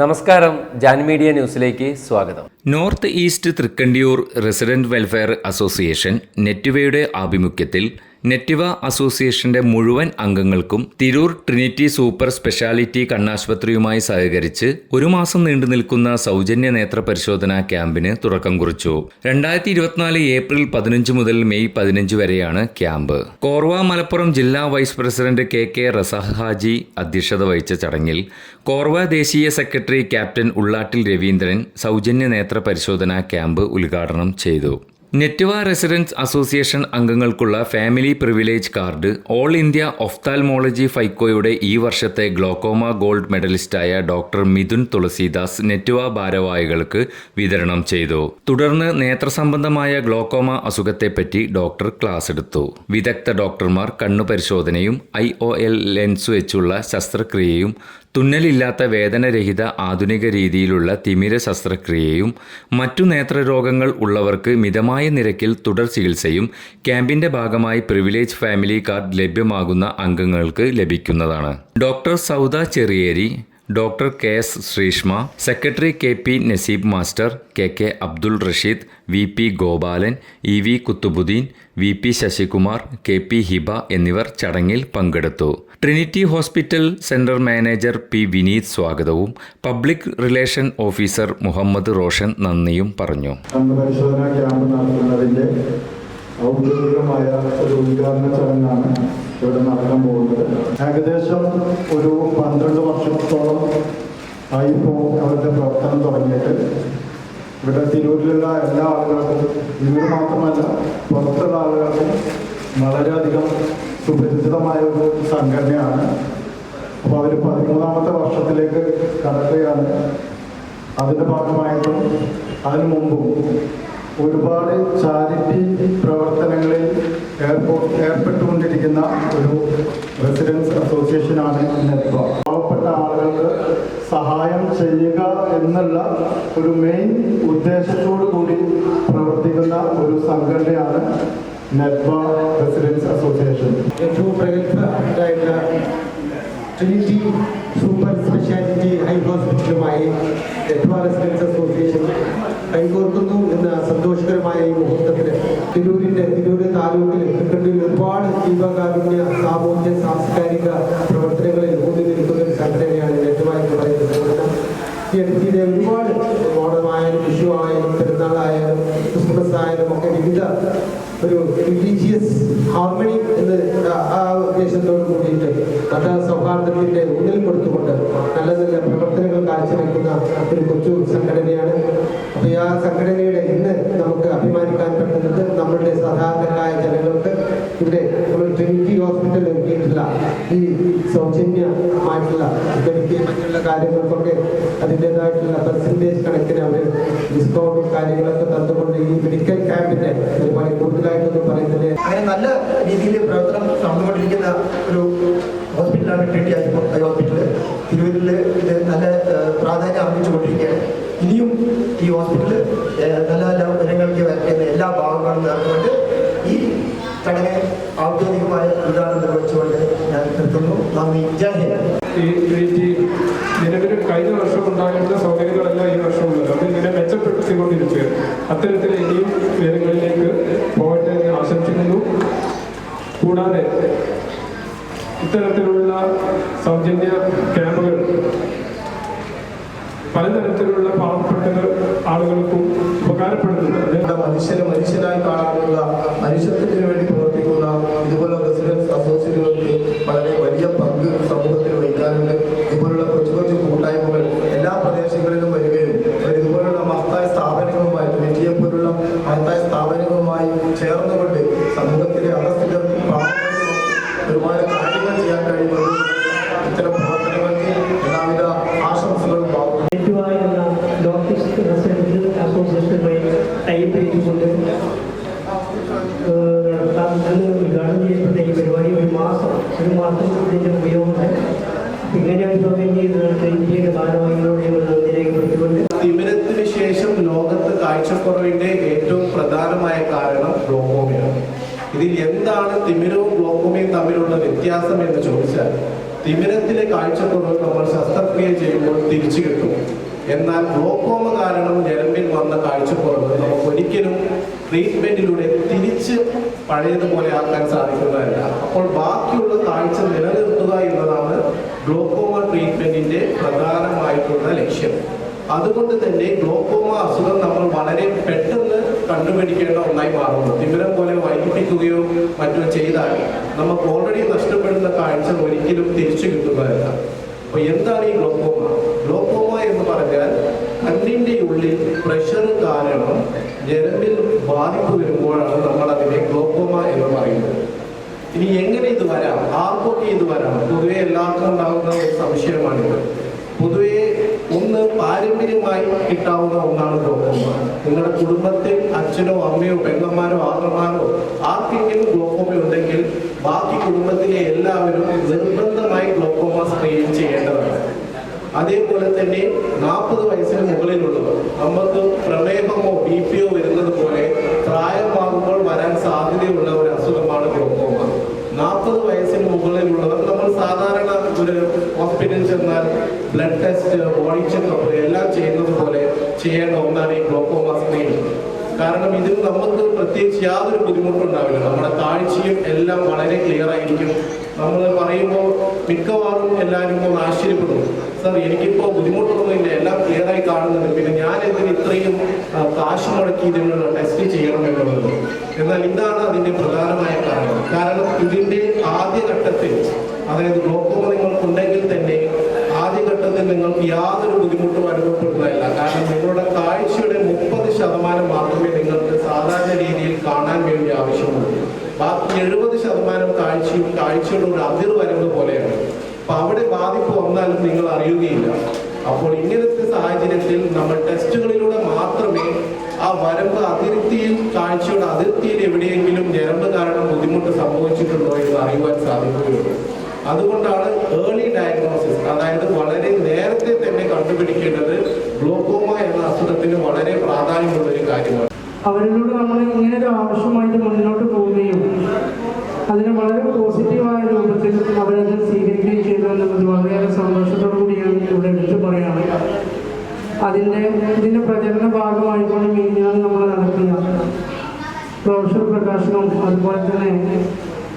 നമസ്കാരം ജാൻ മീഡിയ ന്യൂസിലേക്ക് സ്വാഗതം. North east Thrikkandiyur resident welfare association നെറ്റ്വേയുടെ ആഭിമുഖ്യത്തിൽ നെറ്റുവ അസോസിയേഷന്റെ മുഴുവൻ അംഗങ്ങൾക്കും തിരൂർ ട്രിനിറ്റി സൂപ്പർ സ്പെഷ്യാലിറ്റി കണ്ണാശുപത്രിയുമായി സഹകരിച്ച് ഒരു മാസം നീണ്ടു നിൽക്കുന്ന സൗജന്യ നേത്ര പരിശോധനാ ക്യാമ്പിന് തുടക്കം കുറിച്ചു. രണ്ടായിരത്തി ഇരുപത്തിനാല് ഏപ്രിൽ പതിനഞ്ച് മുതൽ മെയ് പതിനഞ്ച് വരെയാണ് ക്യാമ്പ്. കോർവ മലപ്പുറം ജില്ലാ vice president K K Razak അധ്യക്ഷത വഹിച്ച ചടങ്ങിൽ കോർവ ദേശീയ സെക്രട്ടറി ക്യാപ്റ്റൻ ഉള്ളാട്ടിൽ രവീന്ദ്രൻ സൗജന്യ നേത്ര പരിശോധനാ ക്യാമ്പ് ഉദ്ഘാടനം ചെയ്തു. നെറ്റ്വ residence association അംഗങ്ങൾക്കുള്ള family privilege card all India ophthalmology ഫൈക്കോയുടെ ഈ വർഷത്തെ ഗ്ലോക്കോമ ഗോൾഡ് മെഡലിസ്റ്റായ ഡോക്ടർ മിഥുൻ തുളസീദാസ് നെറ്റ്വ ഭാരവാഹികൾക്ക് വിതരണം ചെയ്തു. തുടർന്ന് നേത്രസംബന്ധമായ ഗ്ലോക്കോമ അസുഖത്തെപ്പറ്റി ഡോക്ടർ ക്ലാസ് എടുത്തു. വിദഗ്ധ ഡോക്ടർമാർ കണ്ണു പരിശോധനയും ഐ ഒ എൽ ലെൻസ് വെച്ചുള്ള ശസ്ത്രക്രിയയും തുന്നലില്ലാത്ത വേദനരഹിത ആധുനിക രീതിയിലുള്ള തിമിര ശസ്ത്രക്രിയയും മറ്റു നേത്രരോഗങ്ങൾ ഉള്ളവർക്ക് മിതമായ നിരക്കിൽ തുടർ ചികിത്സയും ക്യാമ്പിന്റെ ഭാഗമായി പ്രിവിലേജ് ഫാമിലി കാർഡ് ലഭ്യമാകുന്ന അംഗങ്ങൾക്ക് ലഭിക്കുന്നതാണ്. Doctor Sauda Cheriyeri doctor K S Sreeshma secretary K P Naseeb master K K Abdul Rasheed V P Gopalan E V Kuthubuddin V P Sasikumar K P Hiba എന്നിവർ ചടങ്ങിൽ പങ്കെടുത്തു. Trinity hospital centre manager P Vineeth സ്വാഗതവും public relation officer Muhammad Roshan നന്ദിയും പറഞ്ഞു. ഔദ്യോഗികമായ ഒരു ഉദ്ഘാടന ചടങ്ങാണ് ഇവിടെ നടക്കാൻ പോകുന്നത്. ഏകദേശം ഒരു പന്ത്രണ്ട് വർഷത്തോളം ആയി ഇപ്പോൾ അവരുടെ പ്രവർത്തനം തുടങ്ങിയിട്ട്. ഇവിടെ തിരൂരിലുള്ള എല്ലാ ആളുകൾക്കും ഇവർ മാത്രമല്ല പുറത്തുള്ള ആളുകൾക്കും വളരെയധികം സുപരിചിതമായ ഒരു സംഘടനയാണ്. അപ്പോൾ അവർ പതിമൂന്നാമത്തെ വർഷത്തിലേക്ക് കടക്കുകയാണ്. അതിന്റെ ഭാഗമായിട്ടും അതിനു മുമ്പും ഒരുപാട് ചാരിറ്റി ഏർപ്പോ- ഏർപ്പെട്ടുകൊണ്ടിരിക്കുന്ന ഒരു റെസിഡൻസ് അസോസിയേഷനാണ് നെബ്ബ പാവപ്പെട്ട ആളുകൾക്ക് സഹായം ചെയ്യുക എന്നുള്ള ഒരു മെയിൻ ഉദ്ദേശത്തോടു കൂടി പ്രവർത്തിക്കുന്ന ഒരു സംഘടനയാണ് നെബ്ബ റെസിഡൻസ് അസോസിയേഷൻ. ഏറ്റവും പ്രഗത്ഭരായിട്ടുള്ള ട്രിനിറ്റി സൂപ്പർ സ്പെഷ്യാലിറ്റി ഹൈ ഹോസ്പിറ്റലുമായി നെറ്റ്വ റെസിഡൻസ് അസോസിയേഷൻ കൈകോർക്കുന്നു എന്ന സന്തോഷകരമായ ഈ മുഹൂർത്തത്തിൽ തിരൂരിന്റെ തിരൂര് താലൂക്കിൽ തൃക്കണ്ടിയിൽ ഒരുപാട് ജീവകാരുണ്യ സാമൂഹ്യ സാംസ്കാരിക പ്രവർത്തനങ്ങളിൽ ഊന്നി നിൽക്കുന്ന ഒരു സംഘടനയാണ് എന്ന് പറയുന്ന ഈ ഒരുപാട് ഓണമായാലും വിഷു ആയാലും പെരുന്നാളായാലും ക്രിസ്മസ് ആയാലും ഒക്കെ വിവിധ ഒരു റിലീജിയസ് ഹാർമണി എന്ന് ആ- ഉദ്ദേശത്തോട് കൂടിയിട്ട് മത സൗഹാർദ്ദത്തിന്റെ ഊന്നൽ കൊടുത്തുകൊണ്ട് നല്ല നല്ല പ്രവർത്തനങ്ങൾ കാഴ്ചവെക്കുന്ന ഒരു കൊച്ചു സംഘടനയാണ് അപ്പോൾ ആ സംഘടനയുടെ ഇന്ന് നമുക്ക് അഭിമാനിക്കാൻ പറ്റുന്നത് നമ്മളുടെ സാധാരണക്കാരായ ജനങ്ങൾക്ക് ഇവിടെ നമ്മൾ ട്രിനിറ്റി ഹോസ്പിറ്റൽ നൽകിയിട്ടുള്ള ഈ സൗജന്യമായിട്ടുള്ള ഇവർക്ക് കാര്യങ്ങൾക്കൊക്കെ അതിന്റെതായിട്ടുള്ള പെർസെന്റേജ് കണക്കിന് അവർ ഡിസ്കൗണ്ടും കാര്യങ്ങളൊക്കെ തന്നുകൊണ്ട് ഈ മെഡിക്കൽ ക്യാമ്പിന്റെ പരിപാടി കൂടുതലായിട്ടൊന്നും പറയുന്നില്ല? അങ്ങനെ നല്ല രീതിയിൽ പ്രവർത്തനം നടന്നുകൊണ്ടിരിക്കുന്ന ഒരു ഹോസ്പിറ്റലാണ് ട്രിനിറ്റി ഹൈ ഹോസ്പിറ്റൽ തിരൂരിൽ ഇത് നല്ല പ്രാധാന്യം അർപ്പിച്ചുകൊണ്ടിരിക്കുകയാണ് ഇനിയും ഈ ഹോസ്പിറ്റൽ നല്ല നല്ല ജനങ്ങൾക്ക് എല്ലാ ഭാഗങ്ങളും നേർന്നുകൊണ്ട് ഈ ചടങ്ങ് ഔദ്യോഗികമായ ഉദ്ഘാടനം നിർവഹിച്ചുകൊണ്ട് ഞാൻ നിർത്തുന്നു. നന്ദി. ജയ് നിലവിൽ കഴിഞ്ഞ വർഷം ഉണ്ടായിരുന്ന സൗകര്യങ്ങളല്ല ഈ വർഷം ഉള്ളത്. അത് ഇങ്ങനെ മെച്ചപ്പെടുത്തിക്കൊണ്ടിരിക്കുകയാണ് അത്തരത്തിൽ ഇനിയും ഉയരങ്ങളിലേക്ക് പോകട്ടെ എന്ന് ആശംസിക്കുന്നു. കൂടാതെ ഇത്തരത്തിലുള്ള സൗജന്യ ക്യാമ്പുകൾ പലതരത്തിലുള്ള പാവപ്പെട്ട ആളുകൾക്കും ഉപകാരപ്പെടുന്നുണ്ട്. മനുഷ്യരെ നമ്മുടെ നെറ്റുവായുള്ള ലോക്കിസ്റ്റ് റെസിഡൻസ് അസോസിയേഷനുമായി ടൈപ്പ് ചെയ്തുകൊണ്ട് നടത്താൻ ഇന്ന് ഉദ്ഘാടനം ചെയ്യപ്പെട്ട ഈ പരിപാടി ഒരു മാസം ഒരു മാസം ഇതിന്റെ ഉപയോഗം ഇങ്ങനെ ഒരു സമയം ചെയ്ത് ഇന്ത്യയുടെ ഭാരവാഹികളോട് ഞങ്ങൾ നന്ദി രേഖപ്പെടുത്തിക്കൊണ്ട് തിമിരത്തിന് ശേഷം ലോകത്ത് കാഴ്ചക്കുറവിന്റെ ഏറ്റവും പ്രധാനമായ കാരണം ഗ്ലോക്കോമയാണ് ഇതിൽ എന്താണ് തിമിരവും ഗ്ലോക്കോമയും തമ്മിലുള്ള വ്യത്യാസം എന്ന് ചോദിച്ചാൽ തിമിരത്തിലെ കാഴ്ചക്കുറവ് നമ്മൾ ശസ്ത്രക്രിയ ചെയ്യുമ്പോൾ തിരിച്ചു കിട്ടും. എന്നാൽ ഗ്ലോക്കോമ കാരണം ഞരമ്പിൽ വന്ന കാഴ്ചക്കുറവ് നമുക്ക് ഒരിക്കലും ട്രീറ്റ്മെന്റിലൂടെ തിരിച്ച് പഴയതുപോലെ ആക്കാൻ സാധിക്കുന്നതല്ല. അപ്പോൾ ബാക്കിയുള്ള കാഴ്ച നിലനിർത്തുക എന്നതാണ് ഗ്ലോക്കോമ ട്രീറ്റ്മെന്റിന്റെ പ്രധാനമായിട്ടുള്ള ലക്ഷ്യം. അതുകൊണ്ട് തന്നെ ഗ്ലോക്കോമ അസുഖം നമ്മൾ വളരെ പെട്ടെന്ന് കണ്ടുപിടിക്കേണ്ട ഒന്നായി മാറുന്നു. തിമിരം പോലെ വൈകിപ്പിക്കുകയോ മറ്റോ ചെയ്താൽ നമുക്ക് ഓൾറെഡി നഷ്ടപ്പെടുന്ന കാഴ്ച ഒരിക്കലും തിരിച്ചു കിട്ടുന്നതല്ല. അപ്പൊ എന്താണ് ഈ ഗ്ലോക്കോമ ഗ്ലോക്കോമ എന്ന് പറഞ്ഞാൽ കണ്ണിന്റെ ഉള്ളിൽ പ്രഷർ കാരണം ഞരമ്പിൽ ബാധിപ്പ് വരുമ്പോഴാണ് നമ്മൾ അതിനെ ഗ്ലോക്കോമ എന്ന് പറയുന്നത്. ഇനി എങ്ങനെ ഇത് വരാം? ആർക്കൊക്കെ ഇത് വരാം? പൊതുവെ എല്ലാവർക്കും ഉണ്ടാകുന്ന ഒരു സംശയമാണിത്. പൊതുവെ ഒന്ന് പാരമ്പര്യമായി കിട്ടാവുന്ന ഒന്നാണ് ഗ്ലോക്കോമ നിങ്ങളുടെ കുടുംബത്തിൽ അച്ഛനോ അമ്മയോ പെങ്ങന്മാരോ ആഗ്രമാരോ ആർക്കെങ്കിലും ഗ്ലോക്കോമ ഉണ്ടെങ്കിൽ ബാക്കി കുടുംബത്തിലെ എല്ലാവരും നിർബന്ധമായി ഗ്ലോക്കോമ സ്ക്രീൻ ചെയ്യേണ്ടതാണ് അതേപോലെ തന്നെ നാൽപ്പത് വയസ്സിന് മുകളിലുള്ളവർ നമുക്ക് പ്രമേഹമോ ബി പിയോ വരുന്നത് പോലെ പ്രായമാകുമ്പോൾ വരാൻ സാധ്യതയുള്ള ഒരു അസുഖമാണ് ഗ്ലോക്കോമ നാൽപ്പത് വയസ്സിന് മുകളിലുള്ളവർ നമ്മൾ സാധാരണ ഒരു ഹോസ്പിറ്റലിൽ ചെന്നാൽ ബ്ലഡ് ടെസ്റ്റ് ബോഡി ചെക്കപ്പ് എല്ലാം ചെയ്യുന്നത് പോലെ ചെയ്യേണ്ട ഒന്നാണ് ഈ ഗ്ലോക്കോമ സ്ക്രീനിങ് കാരണം ഇതിന് നമുക്ക് പ്രത്യേകിച്ച് യാതൊരു ബുദ്ധിമുട്ടുണ്ടാവില്ല. നമ്മുടെ കാഴ്ചയും എല്ലാം വളരെ ക്ലിയർ ആയിരിക്കും. നമ്മൾ പറയുമ്പോൾ മിക്കവാറും എല്ലാവരും ഒന്ന് ആശ്ചര്യപ്പെടും. സാർ എനിക്കിപ്പോൾ ബുദ്ധിമുട്ടൊന്നുമില്ല എല്ലാം ക്ലിയർ ആയി കാണുന്നുണ്ട്. പിന്നെ ഞാൻ എന്തിന് ഇത്രയും കാശ് മുടക്കി ഇതിനുള്ള ടെസ്റ്റ് ചെയ്യണം എന്നുള്ളത്. എന്നാൽ ഇതാണ് അതിന്റെ പ്രധാനമായ കാരണം. കാരണം ഇതിന്റെ ആദ്യഘട്ടത്തിൽ അതായത് ഗ്ലോക്കോമ നിങ്ങൾക്കുണ്ടെങ്കിൽ തന്നെ ആദ്യഘട്ടത്തിൽ നിങ്ങൾക്ക് യാതൊരു ബുദ്ധിമുട്ടും അനുഭവപ്പെടുന്നതല്ല. കാരണം നിങ്ങളുടെ കാഴ്ചയുടെ മുപ്പത് ശതമാനം മാത്രമേ നിങ്ങൾക്ക് സാധാരണ രീതിയിൽ കാണാൻ വേണ്ടി ആവശ്യമുള്ളൂ. ബാക്കി എഴുപത് ശതമാനം കാഴ്ചയും കാഴ്ചയുടെ ഒരു അതിർ വരുന്ന പോലെയാണ്. അപ്പൊ അവിടെ ബാധിപ്പ് വന്നാലും നിങ്ങൾ അറിയുകയില്ല. അപ്പോൾ ഇങ്ങനത്തെ സാഹചര്യത്തിൽ നമ്മൾ ടെസ്റ്റുകളിലൂടെ മാത്രമേ ആ വരമ്പ് അതിർത്തിയിൽ കാഴ്ചയുടെ അതിർത്തിയിൽ എവിടെയെങ്കിലും ഞരമ്പ് കാരണം ബുദ്ധിമുട്ട് സംഭവിച്ചിട്ടുണ്ടോ എന്ന് അറിയുവാൻ സാധിക്കുകയുള്ളൂ. അതുകൊണ്ടാണ് ഏർലി ഡയഗ്നോസിസ് അതായത് വളരെ നേരത്തെ തന്നെ കണ്ടുപിടിക്കേണ്ടത് ഗ്ലോക്കോമ എന്ന അസുഖത്തിന് വളരെ പ്രാധാന്യമുള്ള ഒരു കാര്യമാണ്. അവരിലൂടെ നമ്മൾ ഇങ്ങനെ ഒരു ആവശ്യമായിട്ട് മുന്നോട്ട് പോവുകയും അതിനെ വളരെ പോസിറ്റീവായ രൂപത്തിൽ അവരത് എന്നുള്ളത് വളരെയേറെ സന്തോഷത്തോടു കൂടിയാണ് ഇവിടെ എടുത്തു പറയുകയാണ് അതിന്റെ ഇതിന്റെ പ്രചരണ ഭാഗമായിക്കൊണ്ട് മീനാണ് നമ്മൾ നടത്തിയ പ്രൊഫഷണൽ പ്രകാശനവും അതുപോലെ തന്നെ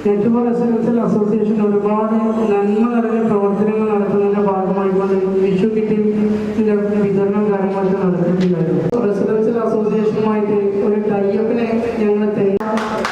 നെറ്റ്വർക്ക് റെസിഡൻഷ്യൽ അസോസിയേഷൻ ഒരുപാട് നന്മ നിറഞ്ഞ പ്രവർത്തനങ്ങൾ നടത്തുന്നതിന്റെ ഭാഗമായിക്കൊണ്ട് വിഷു കിറ്റിന്റെ വിതരണം കാര്യങ്ങളൊക്കെ നടത്തിയിട്ടുണ്ടായിരുന്നു റെസിഡൻഷ്യൽ അസോസിയേഷനുമായിട്ട് ഒരു ടൈപ്പിനെ ഞങ്ങൾ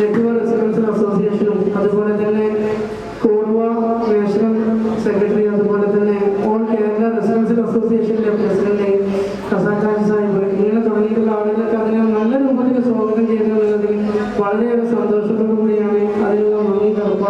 നെറ്റ്വർക്ക് റെസിഡൻഷ്യൽ അസോസിയേഷനും അതുപോലെ തന്നെ കോർവ നാഷണൽ സെക്രട്ടറി അതുപോലെ തന്നെ ഓൾ കേരള റെസിഡൻഷ്യൽ അസോസിയേഷന്റെ പ്രസിഡന്റ് കസാഖാൻ സാഹിബ് ഇങ്ങനെ തുടങ്ങിയിട്ടുള്ള ആളുകളൊക്കെ അതിനെ നല്ല രൂപത്തിൽ സ്വാഗതം ചെയ്യുന്നു എന്നുള്ളതിൽ വളരെയേറെ സന്തോഷത്തോടു കൂടിയാണ് അതിനുള്ള നന്ദി കടപ്പാട് അറിയിക്കുന്നത് പാൻ